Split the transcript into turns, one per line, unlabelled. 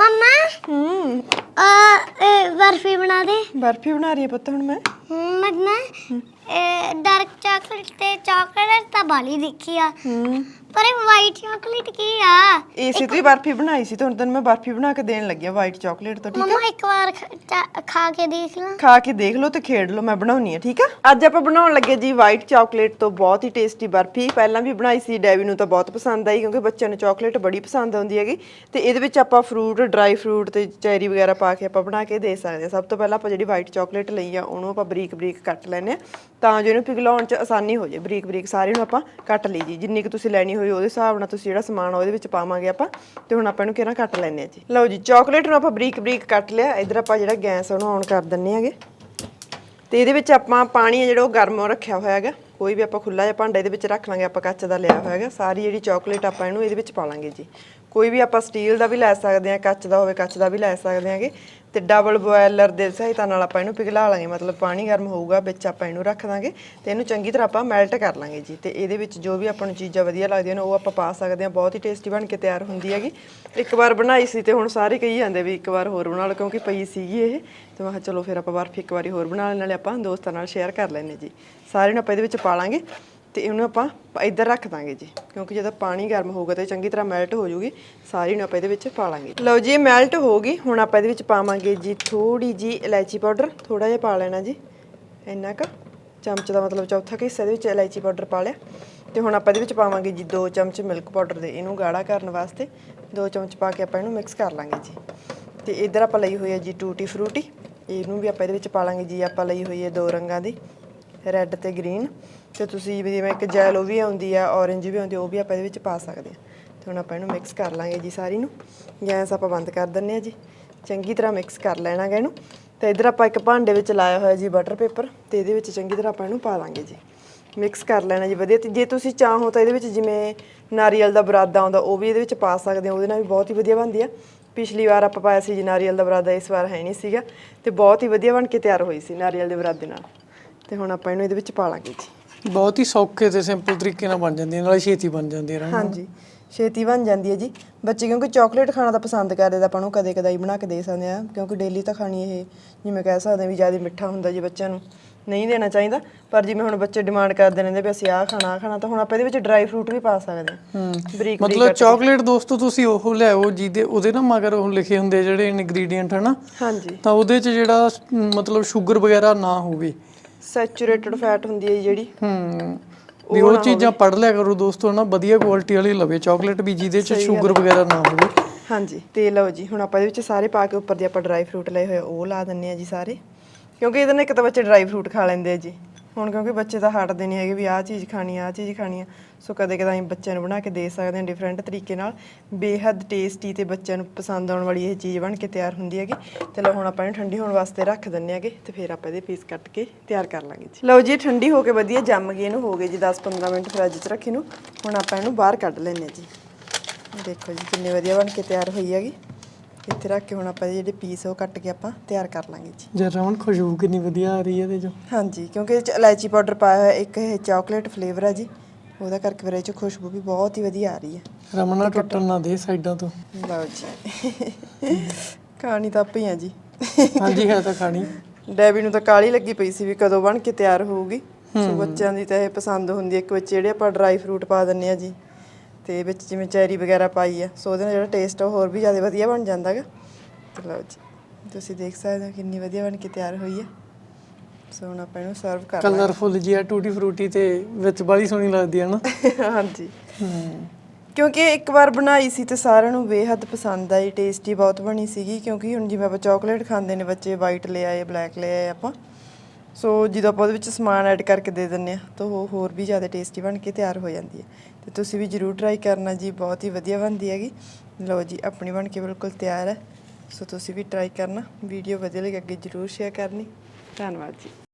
ਮੰਮਾ?
ਹੂੰ।
ਆ ਬਰਫੀ ਬਣਾ ਦੇ।
ਬਰਫੀ ਬਣਾ ਰਹੀ ਹੈ ਪੁੱਤ ਹੁਣ ਮੈਂ।
ਮੈਂ ਨਾ ਡਾਰਕ ਚਾਕਲੇਟ ਤੇ ਚਾਕਲੇਟ ਤਾਂ ਬਾਲੀ ਦੇਖੀ ਆ।
ਹੂੰ।
ਪਰ ਇਹ ਵਾਈਟ ਚਾਕਲੇਟ ਕੀ ਆ?
ਇਸੇ ਤੋਂ ਹੀ ਬਰਫੀ ਬਣਾਈ ਸੀ ਤੇ ਹੁਣ ਤੈਨੂੰ ਮੈਂ ਬਰਫੀ ਬਣਾ ਕੇ ਦੇਣ ਲੱਗੀ ਆ ਵਾਈਟ ਚਾਕਲੇਟ ਤੋਂ ਠੀਕ ਹੈ
ਮੰਮਾ ਇੱਕ ਵਾਰ ਖ- ਚਾ- ਖਾ ਕੇ ਦੇਖ ਲਾਂ।
ਖਾ ਕੇ ਦੇਖ ਲਓ ਤੇ ਖੇਡ ਲਓ ਮੈਂ ਬਣਾਉਣੀ ਆ ਠੀਕ ਆ? ਅੱਜ ਆਪਾਂ ਬਣਾਉਣ ਲੱਗੇ ਜੀ ਵਾਈਟ ਚਾਕਲੇਟ ਤੋਂ ਬਹੁਤ ਹੀ ਟੇਸਟੀ ਬਰਫੀ। ਪਹਿਲਾਂ ਵੀ ਬਣਾਈ ਸੀ ਡੈਵੀ ਨੂੰ ਤਾਂ ਬਹੁਤ ਪਸੰਦ ਆਈ ਕਿਉਂਕਿ ਬੱਚਿਆਂ ਨੂੰ ਚਾਕਲੇਟ ਬੜੀ ਪਸੰਦ ਆਉਂਦੀ ਹੈਗੀ। ਤੇ ਇਹਦੇ ਵਿੱਚ ਆਪਾਂ ਫਰੂਟ ਡਰਾਈ ਫਰੂਟ ਤੇ ਚੈਰੀ ਵਗੈਰਾ ਪਾ ਕੇ ਆਪਾਂ ਬਣਾ ਕੇ ਦੇ ਸਕਦੇ ਹਾਂ ਸਭ ਤੋਂ ਪਹਿਲਾਂ ਆਪਾਂ ਜਿਹੜੀ ਵਾਈਟ ਚਾਕਲੇਟ ਲਈ ਆ ਉਹਨੂੰ ਆਪਾਂ ਬਰੀਕ ਬਰੀਕ ਕੱਟ ਲੈਨੇ ਆ। ਤਾਂ ਜੋ ਇਹਨੂੰ ਪਿਘਲਾਉਣ 'ਚ ਆਸਾਨੀ ਹੋ ਜਾਏ ਬਰੀਕ ਬਰੀਕ ਸਾਰੇ ਨੂੰ ਆਪਾਂ ਕੱਟ ਲਈ ਜੀ। ਜਿੰਨੀ ਕੁ ਤੁਸੀਂ ਲੈਣੀ ਹੋਈ ਉਹਦੇ ਹਿਸਾਬ ਨਾਲ ਤੁਸੀਂ ਜਿਹੜਾ ਸਮਾਨ ਉਹਦੇ ਵਿੱਚ ਪਾਵਾਂਗੇ ਆਪਾਂ ਤੇ ਹੁਣ ਆਪਾਂ ਇਹਨੂੰ ਕਿਹੜਾ ਕੱਟ ਲੈਨੇ ਆ ਜੀ। ਲਓ ਜੀ ਚਾਕਲੇਟ ਨੂੰ ਆਪਾਂ ਬਰੀਕ ਬਰੀਕ ਕੱਟ ਲਿਆ। ਇਧਰ ਆਪਾਂ ਜਿਹੜਾ ਗੈਸ ਉਹਨੂੰ ਔਨ ਕਰ ਦਿੰਨੇ ਆਗੇ ਤੇ ਇਹਦੇ ਵਿੱਚ ਆਪਾਂ ਪਾਣੀ ਹੈ ਜਿਹੜਾ ਉਹ ਗਰਮ ਰੱਖਿਆ ਹੋਇਆ ਹੈਗਾ। ਕੋਈ ਵੀ ਆਪਾਂ ਖੁੱਲਾ ਜਿਹਾ ਭਾਂਡਾ ਇਹਦੇ ਵਿੱਚ ਰੱਖ ਲਾਂਗੇ, ਆਪਾਂ ਕੱਚ ਦਾ ਲਿਆ ਹੋਇਆ ਹੈਗਾ। ਸਾਰੀ ਜਿਹੜੀ ਚਾਕਲੇਟ ਆਪਾਂ ਇਹਨੂੰ ਇਹਦੇ ਵਿੱਚ ਪਾ ਲਾਂਗੇ ਜੀ। ਕੋਈ ਵੀ ਆਪਾਂ ਸਟੀਲ ਦਾ ਵੀ ਲੈ ਸਕਦੇ ਹਾਂ, ਕੱਚ ਦਾ ਹੋਵੇ, ਕੱਚ ਦਾ ਵੀ ਲੈ ਸਕਦੇ ਹਾਂਗੇ। ਤੇ ਡਬਲ ਬੋਇਲਰ ਦੇ ਸਹਾਇਤਾ ਨਾਲ ਆਪਾਂ ਇਹਨੂੰ ਪਿਘਲਾ ਲਾਂਗੇ। ਮਤਲਬ ਪਾਣੀ ਗਰਮ ਹੋਊਗਾ, ਵਿੱਚ ਆਪਾਂ ਇਹਨੂੰ ਰੱਖ ਦਾਂਗੇ ਤੇ ਇਹਨੂੰ ਚੰਗੀ ਤਰ੍ਹਾਂ ਆਪਾਂ ਮੈਲਟ ਕਰ ਲਾਂਗੇ ਜੀ। ਤੇ ਇਹਦੇ ਵਿੱਚ ਜੋ ਵੀ ਆਪਾਂ ਨੂੰ ਚੀਜ਼ਾਂ ਵਧੀਆ ਲੱਗਦੀਆਂ ਨੇ, ਉਹ ਆਪਾਂ ਪਾ ਸਕਦੇ ਹਾਂ। ਬਹੁਤ ਹੀ ਟੇਸਟੀ ਬਣ ਕੇ ਤਿਆਰ ਹੁੰਦੀ ਹੈਗੀ। ਇੱਕ ਵਾਰ ਬਣਾਈ ਸੀ ਤੇ ਹੁਣ ਸਾਰੇ ਕਹੀ ਜਾਂਦੇ ਵੀ ਇੱਕ ਵਾਰ ਹੋਰ ਬਣਾ ਲਓ, ਕਿਉਂਕਿ ਪਈ ਸੀਗੀ ਇਹ। ਤੇ ਮੈਂ ਕਿਹਾ ਚਲੋ ਫਿਰ ਆਪਾਂ ਬਰਫੀ ਇੱਕ ਵਾਰੀ ਹੋਰ ਬਣਾ ਲੈਣ ਨਾਲੇ ਆਪਾਂ ਦੋਸਤਾਂ ਨਾਲ ਸ਼ੇਅਰ ਕਰ ਲੈਨੇ ਜੀ। ਸਾਰੇ ਨੂੰ ਆਪਾਂ ਇਹਦੇ ਵਿੱਚ ਪਾ ਲਾਂਗੇ। ਤੇ ਇਹਨੂੰ ਆਪਾਂ ਇੱਧਰ ਰੱਖ ਦਾਂਗੇ ਜੀ, ਕਿਉਂਕਿ ਜਦੋਂ ਪਾਣੀ ਗਰਮ ਹੋਊਗਾ ਤੇ ਚੰਗੀ ਤਰ੍ਹਾਂ ਮੈਲਟ ਹੋ ਜੂਗੀ ਸਾਰੀ ਨੂੰ ਆਪਾਂ ਇਹਦੇ ਵਿੱਚ ਪਾ ਲਾਂਗੇ ਲਓ ਜੀ, ਇਹ ਮੈਲਟ ਹੋ ਗਈ, ਹੁਣ ਆਪਾਂ ਇਹਦੇ ਵਿੱਚ ਪਾਵਾਂਗੇ ਜੀ ਥੋੜੀ ਜੀ ਇਲਾਇਚੀ ਪਾਊਡਰ ਥੋੜਾ ਜਿਹਾ ਪਾ ਲੈਣਾ ਜੀ, ਇੰਨਾ ਕੁ। ਚਮਚ ਦਾ ਮਤਲਬ ਚੌਥਾ ਕੁ ਹਿੱਸਾ ਦੇ ਵਿੱਚ ਇਲਾਇਚੀ ਪਾਊਡਰ ਪਾ ਲਿਆ। ਤੇ ਹੁਣ ਆਪਾਂ ਇਹਦੇ ਵਿੱਚ ਪਾਵਾਂਗੇ ਜੀ 2 ਚਮਚ ਮਿਲਕ ਪਾਊਡਰ ਦੇ, ਇਹਨੂੰ ਗਾੜਾ ਕਰਨ ਵਾਸਤੇ 2 ਚਮਚ ਪਾ ਕੇ ਆਪਾਂ ਇਹਨੂੰ ਮਿਕਸ ਕਰ ਲਾਂਗੇ ਜੀ। ਤੇ ਇੱਧਰ ਆਪਾਂ ਲਈ ਹੋਈ ਹੈ ਜੀ ਟੂਟੀ ਫਰੂਟੀ, ਇਹਨੂੰ ਵੀ ਆਪਾਂ ਇਹਦੇ ਵਿੱਚ ਪਾ ਲਾਂਗੇ ਜੀ, ਆਪਾਂ ਲਈ ਹੋਈ ਹੈ ਦੋ ਰੰਗਾਂ ਦੀ। ਰੈੱਡ ਤੇ ਗ੍ਰੀਨ ਤੇ ਤੁਸੀਂ ਵੀ ਜਿਵੇਂ ਇੱਕ ਜੈਲੋ ਵੀ ਆਉਂਦੀ ਆ ਔਰੇਂਜ ਵੀ ਆਉਂਦੀ ਆ, ਉਹ ਵੀ ਆਪਾਂ ਇਹਦੇ ਵਿੱਚ ਪਾ ਸਕਦੇ ਆ। ਤੇ ਹੁਣ ਆਪਾਂ ਇਹਨੂੰ ਮਿਕਸ ਕਰ ਲਾਂਗੇ ਜੀ ਸਾਰੀ ਨੂੰ। ਗੈਸ ਆਪਾਂ ਬੰਦ ਕਰ ਦਿੰਨੇ ਆ ਜੀ। ਚੰਗੀ ਤਰ੍ਹਾਂ ਮਿਕਸ ਕਰ ਲੈਣਾਗਾ ਇਹਨੂੰ। ਤੇ ਇਧਰ ਆਪਾਂ ਇੱਕ ਭਾਂਡੇ ਵਿੱਚ ਲਾਇਆ ਹੋਇਆ ਜੀ ਬਟਰ ਪੇਪਰ ਤੇ ਇਹਦੇ ਵਿੱਚ ਚੰਗੀ ਤਰ੍ਹਾਂ ਆਪਾਂ ਇਹਨੂੰ ਪਾ ਲਾਂਗੇ ਜੀ। ਮਿਕਸ ਕਰ ਲੈਣਾ ਜੀ ਵਧੀਆ। ਤੇ ਜੇ ਤੁਸੀਂ ਚਾਹੋ ਤਾਂ ਇਹਦੇ ਵਿੱਚ ਜਿਵੇਂ ਨਾਰੀਅਲ ਦਾ ਬਰਾਦਾ ਆਉਂਦਾ ਉਹ ਵੀ ਇਹਦੇ ਵਿੱਚ ਪਾ ਸਕਦੇ ਹੋ। ਉਹਦੇ ਨਾਲ ਵੀ ਬਹੁਤ ਹੀ ਵਧੀਆ ਬਣਦੀ ਆ। ਪਿਛਲੀ ਵਾਰ ਆਪਾਂ ਪਾਇਆ ਸੀ ਜੀ ਨਾਰੀਅਲ ਦਾ ਬਰਾਦਾ ਇਸ ਵਾਰ ਹੈ ਨਹੀਂ ਸੀਗਾ। ਤੇ ਬਹੁਤ ਹੀ ਵਧੀਆ ਬਣ ਕੇ ਤਿਆਰ ਹੋਈ ਸੀ ਨਾਰੀਅਲ ਦੇ ਬਰਾਦੇ ਨਾਲ। ਤੇ ਹੁਣ ਆਪਾਂ ਇਹਨੂੰ ਇਹਦੇ ਵਿੱਚ ਪਾ ਲਾਂਗੇ ਜੀ।
ਬਹੁਤ ਹੀ ਸੌਖੇ ਤੇ ਸਿੰਪਲ ਤਰੀਕੇ ਨਾਲ ਬਣ ਜਾਂਦੀ ਹੈ ਨਾਲੇ ਛੇਤੀ ਬਣ ਜਾਂਦੀ ਹੈ
ਹਾਂਜੀ ਛੇਤੀ ਬਣ ਜਾਂਦੀ ਹੈ ਜੀ। ਬੱਚੇ ਕਿਉਂਕਿ ਚਾਕਲੇਟ ਖਾਣਾ ਤਾਂ ਪਸੰਦ ਕਰਦੇ ਤਾਂ ਆਪਾਂ ਨੂੰ ਕਦੇ ਕਦਾਈ ਬਣਾ ਕੇ ਦੇ ਸਕਦੇ ਆ ਕਿਉਂਕਿ ਡੇਲੀ ਤਾਂ ਖਾਣੀ ਇਹ ਜਿਵੇਂ ਕਹਿ ਸਕਦੇ ਵੀ ਜ਼ਿਆਦਾ ਮਿੱਠਾ ਹੁੰਦਾ ਜੀ ਬੱਚਿਆਂ ਨੂੰ ਨਹੀਂ ਦੇਣਾ ਚਾਹੀਦਾ। ਪਰ ਜਿਵੇਂ ਹੁਣ ਬੱਚੇ ਡਿਮਾਂਡ ਕਰਦੇ ਨੇ ਵੀ ਅਸੀਂ ਆਹ ਖਾਣਾ ਆਹ ਖਾਣਾ ਤਾਂ ਹੁਣ ਆਪਾਂ ਇਹਦੇ ਵਿੱਚ ਡਰਾਈ ਫਰੂਟ ਵੀ ਪਾ ਸਕਦੇ ਹਾਂ। ਬਰੀਕ
ਮਤਲਬ ਚਾਕਲੇਟ ਦੋਸਤੋ ਤੁਸੀਂ ਉਹ ਲਿਆਓ ਜਿਹਦੇ ਉਹਦੇ ਨਾ ਮਗਰ ਉਹ ਲਿਖੇ ਹੁੰਦੇ ਜਿਹੜੇ ਇਨਗਰੀਡੀਐਂਟ ਹਨਾ?
ਹਾਂਜੀ।
ਤਾਂ ਉਹਦੇ 'ਚ ਜਿਹੜਾ ਮਤਲਬ ਸ਼ੂਗਰ ਵਗੈਰਾ ਨਾ ਹੋਵੇ।
ਸੈਚੂਰੇਟਡ ਫੈਟ ਹੁੰਦੀ ਹੈ ਜਿਹੜੀ।
ਹੂੰ। ਵੀ ਉਹ ਚੀਜ਼ਾਂ ਪੜ ਲਿਆ ਕਰੋ ਦੋਸਤੋ ਨਾ ਵਧੀਆ ਕੁਆਲਿਟੀ ਵਾਲੀ ਲਵੇ। ਚਾਕਲੇਟ ਵੀ ਜਿਹਦੇ 'ਚ ਸ਼ੂਗਰ ਵਗੈਰਾ ਨਾ ਹੋਵੇ।
ਹਾਂਜੀ ਤੇ ਲਓ ਜੀ ਹੁਣ ਆਪਾਂ ਇਹਦੇ ਵਿੱਚ ਸਾਰੇ ਪਾ ਕੇ ਉੱਪਰ ਦੀ ਆਪਾਂ ਡਰਾਈ ਫਰੂਟ ਲਏ ਹੋਏ ਉਹ ਲਾ ਦਿੰਨੇ ਆ ਜੀ ਸਾਰੇ। ਕਿਉਂਕਿ ਇਹਦੇ ਨਾਲ ਇੱਕ ਤਾਂ ਬੱਚੇ ਡਰਾਈ ਫਰੂਟ ਖਾ ਲੈਂਦੇ ਆ ਜੀ। ਹੁਣ ਕਿਉਂਕਿ ਬੱਚੇ ਤਾਂ ਹਟਦੇ ਨਹੀਂ ਹੈਗੇ ਵੀ ਆਹ ਚੀਜ਼ ਖਾਣੀ ਆ, ਆਹ ਚੀਜ਼ ਖਾਣੀ ਆ। ਸੋ ਕਦੇ ਕਦੇ ਅਸੀਂ ਬੱਚਿਆਂ ਨੂੰ ਬਣਾ ਕੇ ਦੇ ਸਕਦੇ ਹਾਂ ਡਿਫਰੈਂਟ ਤਰੀਕੇ ਨਾਲ। ਬੇਹੱਦ ਟੇਸਟੀ ਤੇ ਬੱਚਿਆਂ ਨੂੰ ਪਸੰਦ ਆਉਣ ਵਾਲੀ ਇਹ ਚੀਜ਼ ਬਣ ਕੇ ਤਿਆਰ ਹੁੰਦੀ ਹੈਗੀ। ਤੇ ਲਓ ਹੁਣ ਆਪਾਂ ਇਹਨੂੰ ਠੰਡੀ ਹੋਣ ਵਾਸਤੇ ਰੱਖ ਦਿੰਨੇ ਆਗੇ ਤੇ ਫਿਰ ਆਪਾਂ ਇਹਦੇ ਪੀਸ ਕੱਟ ਕੇ ਤਿਆਰ ਕਰ ਲਾਂਗੇ ਜੀ। ਲਓ ਜੀ, ਇਹ ਠੰਡੀ ਹੋ ਕੇ ਵਧੀਆ ਜੰਮ ਗਈ, ਇਹਨੂੰ ਹੋ ਗਏ ਜੀ 10-15 ਮਿੰਟ ਫਰਿੱਜ 'ਚ ਰੱਖੀ ਨੂੰ ਹੁਣ ਆਪਾਂ ਇਹਨੂੰ ਬਾਹਰ ਕੱਢ ਲੈਨੇ ਜੀ। ਦੇਖੋ ਜੀ ਕਿੰਨੀ ਵਧੀਆ ਬਣ ਕੇ ਤਿਆਰ ਹੋਈ ਹੈਗੀ। ਇੱਥੇ ਰੱਖ ਕੇ ਹੁਣ ਆਪਾਂ ਜਿਹੜੇ ਪੀਸ ਉਹ ਕੱਟ ਕੇ ਆਪਾਂ ਤਿਆਰ ਕਰ ਲਾਂਗੇ ਜੀ।
ਜੇ ਰਮਨ ਖੁਸ਼ਬੂ ਕਿੰਨੀ ਵਧੀਆ ਆ ਰਹੀ ਹੈ ਇਹਦੇ 'ਚੋਂ।
ਹਾਂਜੀ ਕਿਉਂਕਿ ਇਹ 'ਚ ਇਲਾਇਚੀ ਪਾਊਡਰ ਪਾਇਆ ਹੋਇਆ ਇੱਕ ਇਹ ਚਾਕਲੇਟ ਫਲੇਵਰ ਹੈ ਜੀ ਉਹਦਾ ਕਰਕੇ ਫਿਰ ਇਹ 'ਚ ਖੁਸ਼ਬੂ ਵੀ ਬਹੁਤ ਹੀ ਵਧੀਆ ਆ ਰਹੀ ਹੈ।
ਰਮਨਾ ਟੁੱਟਣ ਨਾ ਦੇ ਸਾਈਡਾਂ ਤੋਂ।
ਲਓ ਜੀ। ਕਹਾਣੀ ਤਾਂ ਆਪੇ ਹੀ ਆ ਜੀ।
ਹਾਂਜੀ ਹੈ ਤਾਂ ਖਾਣੀ।
ਡੈਬੀ ਨੂੰ ਤਾਂ ਕਾਲੀ ਲੱਗੀ ਪਈ ਸੀ ਵੀ ਕਦੋਂ ਬਣ ਕੇ ਤਿਆਰ ਹੋਊਗੀ। ਸੋ ਬੱਚਿਆਂ ਦੀ ਤਾਂ ਇਹ ਪਸੰਦ ਹੁੰਦੀ ਹੈ। ਇੱਕ ਵਿੱਚ ਜਿਹੜੇ ਆਪਾਂ ਡਰਾਈ ਫਰੂਟ ਪਾ ਦਿੰਨੇ ਆ ਜੀ ਤੇ ਵਿੱਚ ਜਿਵੇਂ ਚੈਰੀ ਵਗੈਰਾ ਪਾਈ ਆ ਸੋ ਉਹਦੇ ਨਾਲ ਜਿਹੜਾ ਟੇਸਟ ਉਹ ਹੋਰ ਵੀ ਜ਼ਿਆਦਾ ਵਧੀਆ ਬਣ ਜਾਂਦਾ ਹੈਗਾ ਤੇ ਲਓ ਜੀ ਤੁਸੀਂ ਦੇਖ ਸਕਦੇ ਹੋ ਕਿੰਨੀ ਵਧੀਆ ਬਣ ਕੇ ਤਿਆਰ ਹੋਈ ਹੈ ਸੋ ਹੁਣ ਆਪਾਂ ਇਹਨੂੰ ਸਰਵ ਕਰ ਲਾਂਗੇ।
ਕਲਰਫੁਲ ਜੀ ਆ ਟੂਟੀ ਫਰੂਟੀ ਤੇ ਵਿੱਚ ਬਾਲੀ ਸੋਹਣੀ ਲੱਗਦੀ ਹੈ ਨਾ।
ਹਾਂਜੀ। ਕਿਉਂਕਿ ਇੱਕ ਵਾਰ ਬਣਾਈ ਸੀ ਤੇ ਸਾਰਿਆਂ ਨੂੰ ਬੇਹੱਦ ਪਸੰਦ ਆਈ ਟੇਸਟੀ ਬਹੁਤ ਬਣੀ ਸੀਗੀ ਕਿਉਂਕਿ ਹੁਣ ਜਿਵੇਂ ਆਪਾਂ ਚਾਕਲੇਟ ਖਾਂਦੇ ਨੇ ਬੱਚੇ ਵਾਈਟ ਲੈ ਆਏ ਬਲੈਕ ਲੈ ਆਏ ਆਪਾਂ ਸੋ ਜਦੋਂ ਆਪਾਂ ਉਹਦੇ ਵਿੱਚ ਸਮਾਨ ਐਡ ਕਰਕੇ ਦੇ ਦਿੰਨੇ ਆ ਤਾਂ ਉਹ ਹੋਰ ਵੀ ਜ਼ਿਆਦਾ ਟੇਸਟੀ ਬਣ ਕੇ ਤਿਆਰ ਹੋ ਜਾਂਦੀ ਹੈ। ਤੇ ਤੁਸੀਂ ਵੀ ਜਰੂਰ ਟਰਾਈ ਕਰਨਾ ਜੀ, ਬਹੁਤ ਹੀ ਵਧੀਆ ਬਣਦੀ ਹੈਗੀ। ਲਓ ਜੀ, ਆਪਣੀ ਬਣ ਕੇ ਬਿਲਕੁਲ ਤਿਆਰ ਹੈ। ਸੋ ਤੁਸੀਂ ਵੀ ਟਰਾਈ ਕਰਨਾ ਵੀਡੀਓ ਵਧੀਆ ਲੱਗੇ ਅੱਗੇ ਜਰੂਰ ਸ਼ੇਅਰ ਕਰਨੀ। ਧੰਨਵਾਦ ਜੀ।